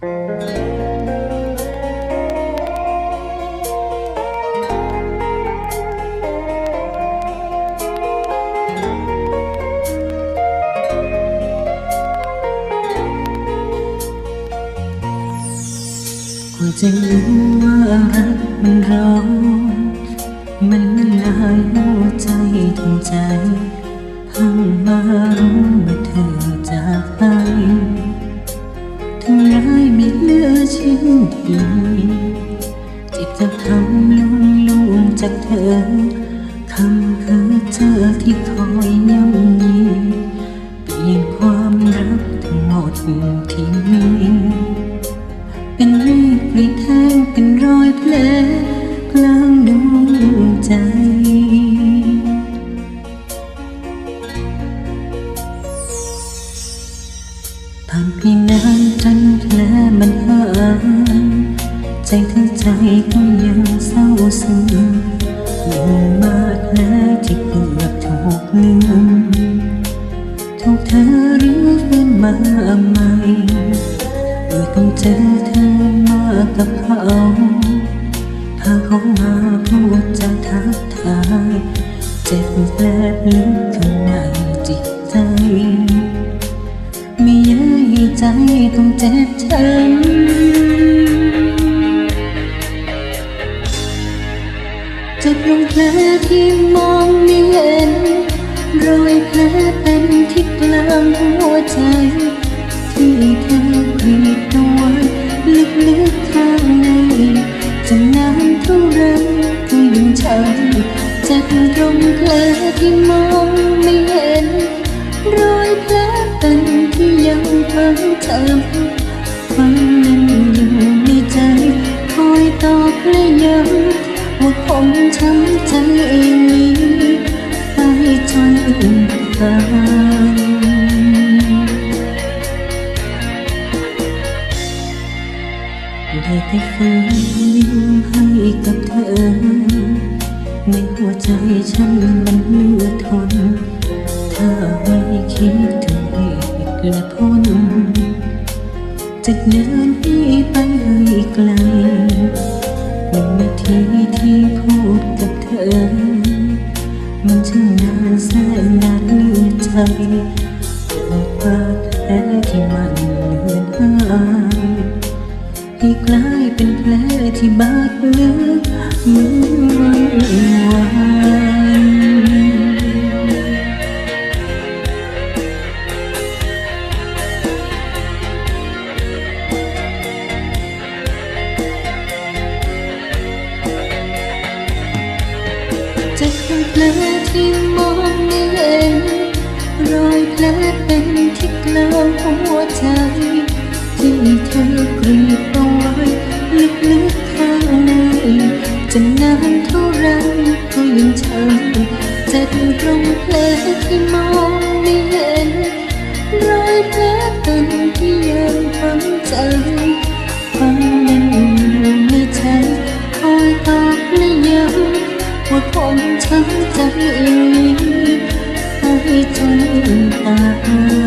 กว่าจะรู้ว่ารักมันร้อนมันละลายหัวใจทั้งใจเพิ่งมารู้เมื่อเธอจากไป งร้ายไม่เหลือชิ้นดีจิตจะทำลุงลุงจากเธอคำคือเธอที่คอยย่ำยีเปลี่ยนความรักทั้งหมดที่มี นปีนานจนแผลมันหายใจทั้งใจก็ยังเศร้าซึมยังมาแผลที่เกือบถูกลืมถูกเธอรื้อฟื้นมาใหม่เมื่อต้องเจอเธอมากับเขาพาเขามาพูดจาทักทายเจ็บแผลลึก ใจต้องเจ็บช้ำจุดลงแผลที่มองไม่เห็นรอยแผลเป็นที่กลางหัวใจ ที่เธอกรีดเอาไว้ลึกๆข้างในจะนานเท่าไรก็ยังช้ำจ็บตรงแผลที่มอง ยังฝังจำฝังแน่นอยู่ในใจ คอยตอกและย้ำว่าผมช้ำใจนี้ไปจนตายได้แต่ฝืนยิ้มให้กับเธอ ในหัวใจฉันมันเหลือทน ถ้าไม่คิดถึง ละผลจะเดินที่ไปให้ไกลหนึ่งนาทีที่พูดกับเธอ มันช่างนานแสนนานเหลือใจบอกว่าแผลที่มันเลือนหายให้กลายเป็นแผลที่บาดลึกเหมือ จะเป็นแผลที่มองไม่เห็น รอยแผลเป็นที่กลางหัวใจ ที่เธอกรีดเอาไว้ลึกๆข้างในจะนานเท่าไรก็ยังช้ำจ็บตรงแผลที่มองไม่เห็น รอยแผลเป็นที่ยังฝังใจ 藏在蕊里爱挣扎